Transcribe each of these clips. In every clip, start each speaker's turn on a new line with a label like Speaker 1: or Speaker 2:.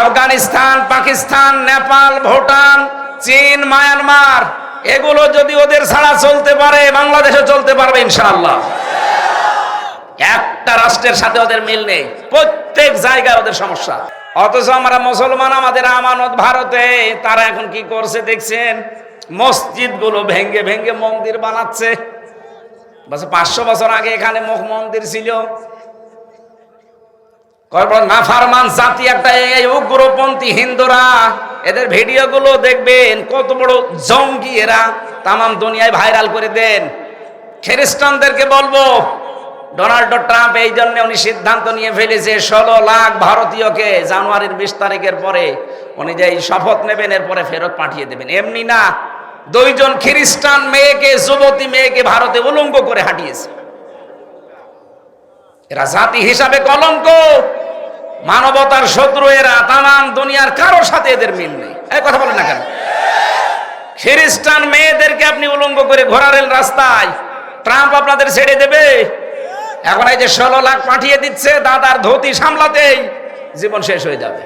Speaker 1: আফগানিস্তান, পাকিস্তান, নেপাল, ভুটান, চীন, মায়ানমার, এগুলো যদি ওদের ছাড়া চলতে পারে বাংলাদেশে চলতে পারবে ইনশাআল্লাহ। একটা রাষ্ট্রের সাথে ওদের মিল নেই, প্রত্যেক জায়গায় ওদের সমস্যা। অথচ আমরা মুসলমান, আমাদের আমানত ভারতে, তারা এখন কি করছে দেখছেন? মসজিদগুলো ভেঙ্গে ভেঙ্গে মন্দির বানাচ্ছে। পাঁচশো বছর আগে এখানে মুখ মন্দির ছিল নাফারমান জাতি একটা উগ্রপন্থী হিন্দুরা, এদের ভিডিওগুলো দেখবেন, কত বড় জঙ্গি এরা, তামাম দুনিয়ায় ভাইরাল করে দেন। খ্রিস্টানদেরকে বলব, ডোনাল্ড ট্রাম্প এই জন্য উনি সিদ্ধান্ত নিয়ে ফেলেছে, ষোলো লাখ ভারতীয়কে জানুয়ারির বিশ তারিখের পরে উনি যে শপথ নেবেন, এরপরে ফেরত পাঠিয়ে দেবেন। এমনি না, দুইজন খ্রিস্টান মেয়েকে, যুবতী মেয়েকে ভারতে উলঙ্গ করে হাঁটিয়েছে। এরা জাতি হিসাবে কলঙ্ক। মানবতার শত্রু এরা তামাম দুনিয়ার কারোর সাথে এদের মিল নেই। এই কথা বলেন না কেন? খ্রিস্টান মেয়েদেরকে আপনি উলঙ্গ করে ঘোরারেন রাস্তায় ট্রাম্প আপনাদের ছেড়ে দেবে? এখন এই যে ষোলো লাখ পাঠিয়ে দিচ্ছে দাদার ধুতি সামলাতেই জীবন শেষ হয়ে যাবে।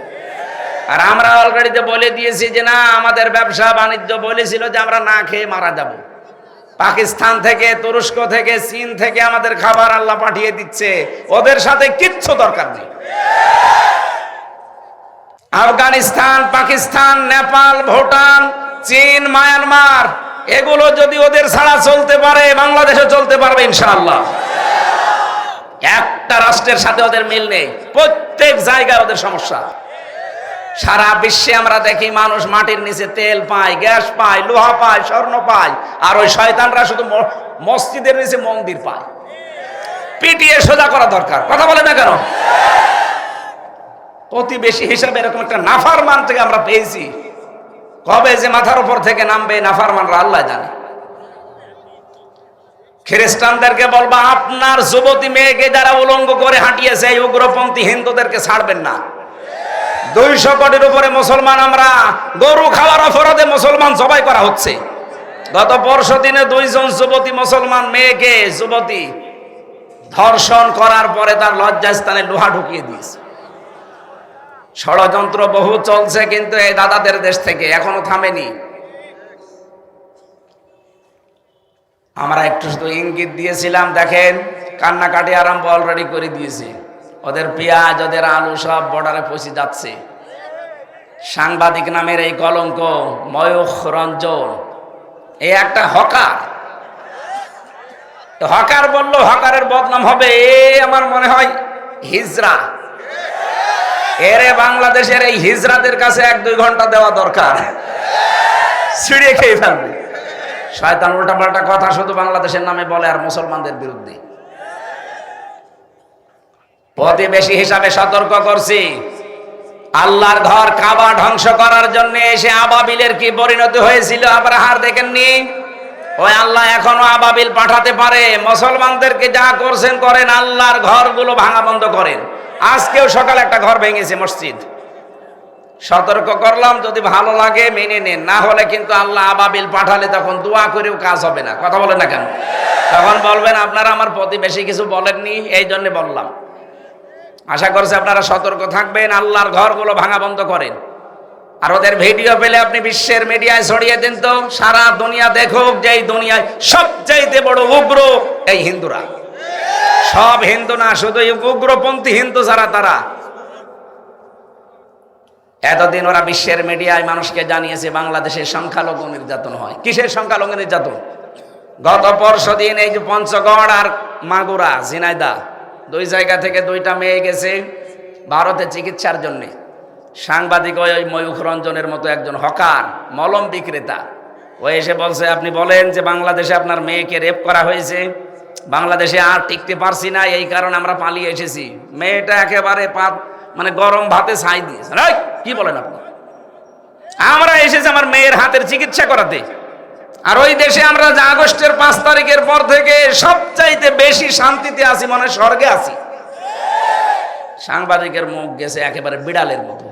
Speaker 1: আর আমরা অলরেডিতে বলে দিয়েছি যে না, আমাদের ব্যবসা বাণিজ্য বলেছিল যে আমরা না খেয়ে মারা যাব। পাকিস্তান থেকে, তুরস্ক থেকে, চীন থেকে আমাদের খাবার আল্লাহ পাঠিয়ে দিচ্ছে। ওদের সাথে কিচ্ছু দরকার নেই। আফগানিস্তান, পাকিস্তান, নেপাল, ভুটান, চীন, মায়ানমার, এগুলো যদি ওদের ছাড়া চলতে পারে বাংলাদেশে চলতে পারবে ইনশাআল্লাহ। একটা রাষ্ট্রের সাথে ওদের মিল নেই। প্রত্যেক জায়গায় ওদের সমস্যা। সারা বিশ্বে আমরা দেখি মানুষ মাটির নিচে তেল পায়, গ্যাস পায়, লোহা পায়, স্বর্ণ পায়, আর ওই শয়তানরা শুধু মসজিদের নিচে মন্দির পায়। পিটিয়ে সোজা করা দরকার। কথা বলে না কেন? প্রতিবেশী হিসাবে এরকম একটা নাফারমান থেকে আমরা পেয়েছি। কবে যে মাথার উপর থেকে নামবে নাফারমানরা আল্লাহ জানে। খ্রিস্টানদেরকে বলবা, আপনার যুবতী মেয়েকে যারা উলঙ্গ করে হাঁটিয়েছে, এই উগ্রপন্থী হিন্দুদেরকে ছাড়বেন না। দুইশো কোটির উপরে মুসলমান আমরা গরু খাওয়ার অপরাধে মুসলমান জবাই করা হচ্ছে। গত পরশু দিনে দুইজন যুবতী মুসলমান মেয়েকে, যুবতী ধর্ষণ করার পরে তার লজ্জাস্থানে লোহা ঢুকিয়ে দিয়েছে। ষড়যন্ত্র বহু চলছে কিন্তু এই দাদাদের দেশ থেকে এখনও থামেনি। আমরা একটু শুধু ইঙ্গিত দিয়েছিলাম, দেখেন কান্নাকাটি আরম্ভ অলরেডি করে দিয়েছে। ওদের পেঁয়াজ, ওদের আলু সব বর্ডারে পৌঁছে যাচ্ছে। সাংবাদিক নামের এই কলঙ্ক ময়ূখ রঞ্জন এ একটা হকার। হকার বলল, হকারের বদনাম হবে, এ আমার মনে হয় হিজরা। এরে বাংলাদেশের এই হিজরাদের কাছে এক দুই ঘণ্টা দেওয়া দরকার। ছিঁড়ে খেয়ে ফেলবে। শয়তান উল্টাপাল্টা কথা শুধু বাংলাদেশের নামে বলে আর মুসলমানদের বিরুদ্ধে। প্রতিবেশী হিসাবে সতর্ক করছি। আল্লাহর ঘর কাবা ধ্বংস করার জন্য এসে আবাবিলের কি পরিণতি হয়েছিল আব্রাহার দেখেননি? ওই আল্লাহ এখনও আবাবিল পাঠাতে পারে। মুসলমানদেরকে যা করছেন করেন, আল্লাহর ঘরগুলো ভাঙা বন্ধ করেন। আজকেও সকালে একটা ঘর ভেঙেছে মসজিদ। সতর্ক করলাম, যদি ভালো লাগে মেনে নেন। না হলে কিন্তু আল্লাহ আবাবিল পাঠালে তখন দোয়া করেও কাজ হবে না। কথা বলেন না কেন? তখন বলবেন, আপনারা আমার প্রতিবেশী কিছু বলেননি এই জন্য বললাম। আশা করছি আপনারা সতর্ক থাকবেন, আল্লাহর ঘরগুলো ভাঙা বন্ধ করেন। আর ওদের ভিডিও পেলে আপনি বিশ্বের মিডিয়ায় ছড়িয়ে দিন তো, সারা দুনিয়া দেখুক যে এই দুনিয়ায় সবচাইতে বড় উগ্র এই হিন্দুরা। সব হিন্দু না, শুধু উগ্রপন্থী হিন্দু যারা তারা। এতদিন ওরা বিশ্বের মিডিয়ায় মানুষকে জানিয়েছে বাংলাদেশের সংখ্যালঘু নির্যাতন হয়। কিসের সংখ্যালঘু নির্যাতন? গত পরশু দিন এই যে পঞ্চগড় আর মাগুরা ঝিনাইদা দুই জায়গা থেকে দুইটা মেয়ে গেছে ভারতে চিকিৎসার জন্যে। সাংবাদিক ওই ময়ূখ রঞ্জনের মতো একজন হকার, মলম বিক্রেতা। ও এসে বলছে, আপনি বলেন যে বাংলাদেশে আপনার মেয়েকে রেপ করা হয়েছে। বাংলাদেশে আর টিকতে পারছি না, এই কারণে আমরা পালিয়ে এসেছি। মেয়েটা একেবারে পাত মানে গরম ভাতে ছাই দিয়েছে। কি বলেন আপনি? আমরা এসেছি আমার মেয়ের হাতের চিকিৎসা করাতে। আর ওই দেশে আমরা যে আগস্টের পাঁচ তারিখের পর থেকে সবচাইতে বেশি শান্তিতে আছি, মনে স্বর্গে আছি। সাংবাদিকের মুখ গেছে একেবারে বিড়ালের মতো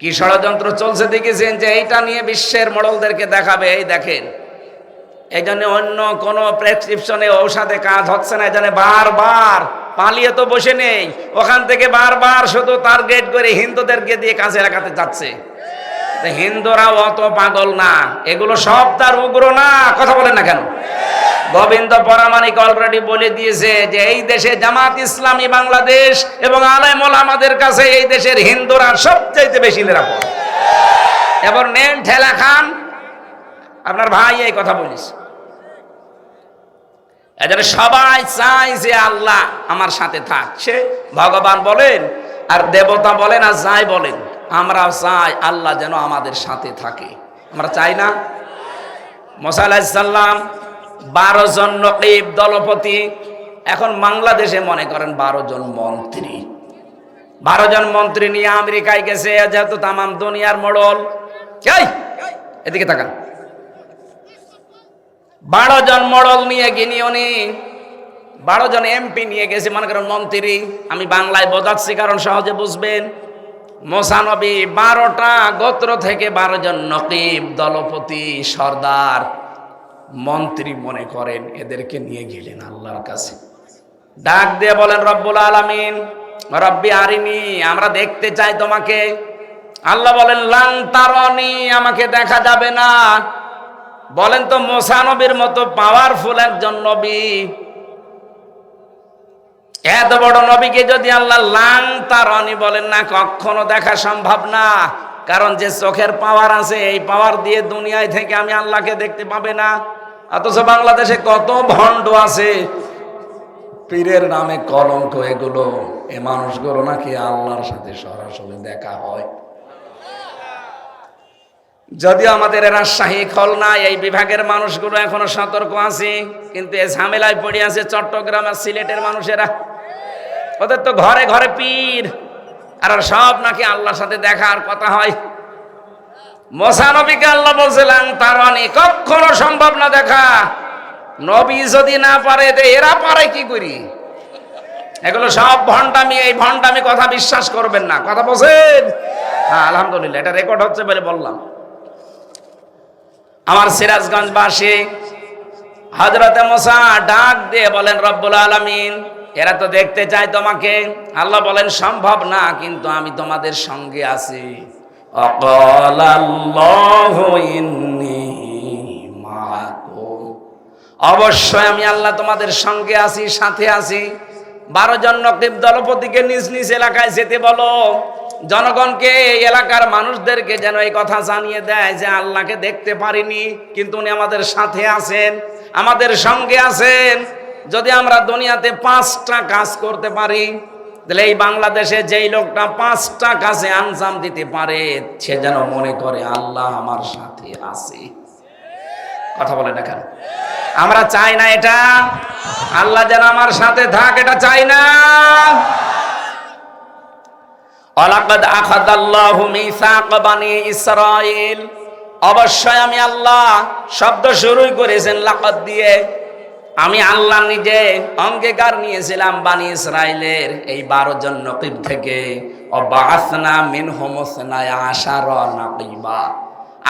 Speaker 1: কি ষড়যন্ত্র চলছে দেখেছেন যে এইটা নিয়ে বিশ্বের মডলদেরকে দেখাবে, এই দেখেন। এই জন্য অন্য কোনো প্রেসক্রিপশনে ঔষধে কাজ হচ্ছে না এই জন্য বারবার পালিয়ে তো বসে নেই। ওখান থেকে বারবার শুধু টার্গেট করে হিন্দুদেরকে দিয়ে কাছে রাখাতে যাচ্ছে। তো হিন্দুরা অত পাগল না। এগুলো সব তার উগ্র না। কথা বলেন না কেন? গোবিন্দ পরামানিক অলরেডি বলে দিয়েছে যে এই দেশে জামাত ইসলামী বাংলাদেশ এবং আলেমল আমাদের কাছে এই দেশের হিন্দুরা সবচাইতে বেশি নিরাপদ। এবার নেন ঠেলা খান। আপনার ভাই এই কথা বলিস। এজন্য সবাই চায় যে আল্লাহ আমার সাথে থাক। সে ভগবান বলেন আর দেবতা বলেন আর যাই বলেন। আমরা চাই আল্লাহ যেন আমাদের সাথে থাকে। আমরা চাই না? মোসাল্লাম বারো জন নকিব দলপতি, এখন বাংলাদেশে মনে করেন বারো জন মন্ত্রী। বারো জন মন্ত্রী নিয়ে আমেরিকায় গেছে যেহেতু তামাম দুনিয়ার মডল। এদিকে তাকান। বারো জন মডল নিয়ে গিনি উনি, বারো জন এমপি নিয়ে গেছে, মনে করেন মন্ত্রী। আমি বাংলায় বোঝাচ্ছি, কারণ সহজে বুঝবেন। মোসানবী বারোটা গোত্র থেকে বারো জন নকিব, দলপতি, সর্দার, মন্ত্রী মনে করেন, এদেরকে নিয়ে গেলেন আল্লাহর কাছে। ডাক দিয়ে বলেন, রব্বুল আলামিন, রব্বি আরিনি, আমরা দেখতে চাই তোমাকে। আল্লাহ বলেন লাং তারনি, আমাকে দেখা যাবে না। বলেন তো, মোসানবীর মতো পাওয়ারফুল একজন নবী এত বড় নবীকে যদি আল্লাহ লাং তারনি বলেন, না, কখনো দেখা সম্ভব না। কারণ যে চোখের পাওয়ার আছে, এই পাওয়ার দিয়ে দুনিয়ায় থেকে আমি আল্লাহকে দেখতে পাবে না। অথচ বাংলাদেশে কত ভণ্ড আছে। পীরের নামে কলঙ্ক এগুলো। এ মানুষগুলো নাকি আল্লাহর সাথে সরাসরি দেখা হয়। যদিও আমাদের রাজশাহী খুলনা এই বিভাগের মানুষগুলো এখনও সতর্ক আছে। কিন্তু এ ঝামেলায় পড়ে আছে চট্টগ্রাম আর সিলেটের মানুষেরা। ওদের তো ঘরে ঘরে পীর। আর সব নাকি আল্লাহর সাথে দেখার কথা হয়। মোসানবীকে আল্লাহ বলছিলেন তার অনেক কখনো সম্ভব না দেখা। নবী যদি না পারে এরা পারে কি করি? এগুলো সব ভণ্ডামি, এই ভণ্ডামি কথা বিশ্বাস করবেন না। কথা বলছেন? হ্যাঁ আলহামদুলিল্লাহ, এটা রেকর্ড হচ্ছে বলে বললাম। আমার সিরাজগঞ্জবাসী হজরতে মোসা ডাক দিয়ে বলেন, রব্বুল আলমিন এরা তো দেখতে চায় তোমাকে। আল্লাহ বলেন, সম্ভব না, কিন্তু আমি তোমাদের সঙ্গে আছি। অবশ্যই আমি আল্লাহ তোমাদের সঙ্গে আছি, সাথে আছি। বারো জন নকিব দলপতিকে নিজ নিজ এলাকায় যেতে বলো। জনগণকে, এলাকার মানুষদেরকে যেন এই কথা জানিয়ে দেয় যে, আল্লাহকে দেখতে পারিনি, কিন্তু উনি আমাদের সাথে আছেন, আমাদের সঙ্গে আছেন। যদি আমরা দুনিয়াতে পাঁচটা কাজ করতে পারি, তাহলে এই বাংলাদেশে যেই লোকটা পাঁচটা কাজে আঞ্জাম দিতে পারে, সে যেন মনে করে, আল্লাহ আমার সাথে আছে। কথা বলে না কেন আমরা চাই না এটা। আল্লাহ যেন আমার সাথে থাক, এটা চাই না। ইসরাইল অবশ্যই আমি আল্লাহ শব্দ শুরুই করেছেন লাকদ দিয়ে। আমি আল্লাহ নিজে অঙ্গীকার নিয়েছিলাম বানি ইসরাইলের এই বারো জন নকিব থেকে।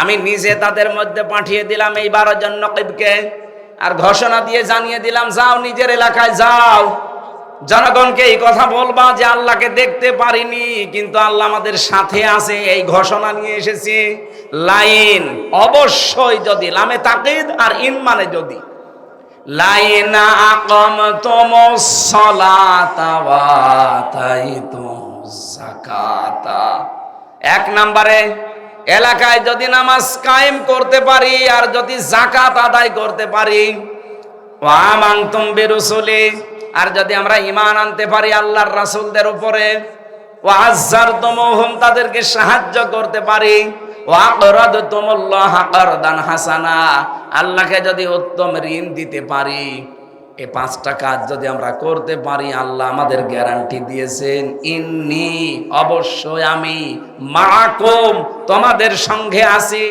Speaker 1: আমি নিজে তাদের মধ্যে পাঠিয়ে দিলাম এই বারো জন নকিবকে আর ঘোষণা দিয়ে জানিয়ে দিলাম, যাও নিজের এলাকায় যাও। জনগণকে এই কথা বলবা যে আল্লাহকে দেখতে পারিনি, কিন্তু আল্লাহ আমাদের সাথে আছে, এই ঘোষণা নিয়ে এসেছি। লাইন অবশ্যই যদি লামে তাকিদ আর ইন মানে যদি সলাতা জাকাতা এক নম্বরে, এলাকায় যদি নামাজ কায়েম করতে পারি আর যদি জাকাত আদায় করতে পারি ওয়ামাং তুম বেরুসুলি, আর যদি আমরা ইমান আনতে পারি আল্লাহর রাসূলদের উপরে তাদেরকে সাহায্য করতে পারি হাসানা। আল্লাহকে যদি উত্তম ঋণ দিতে পারি, এ পাঁচটা কাজ যদি আমরা করতে পারি, আল্লাহ আমাদের গ্যারান্টি দিয়েছেন। ইন্নি, অবশ্যই আমি মাকুম তোমাদের সঙ্গে আছি।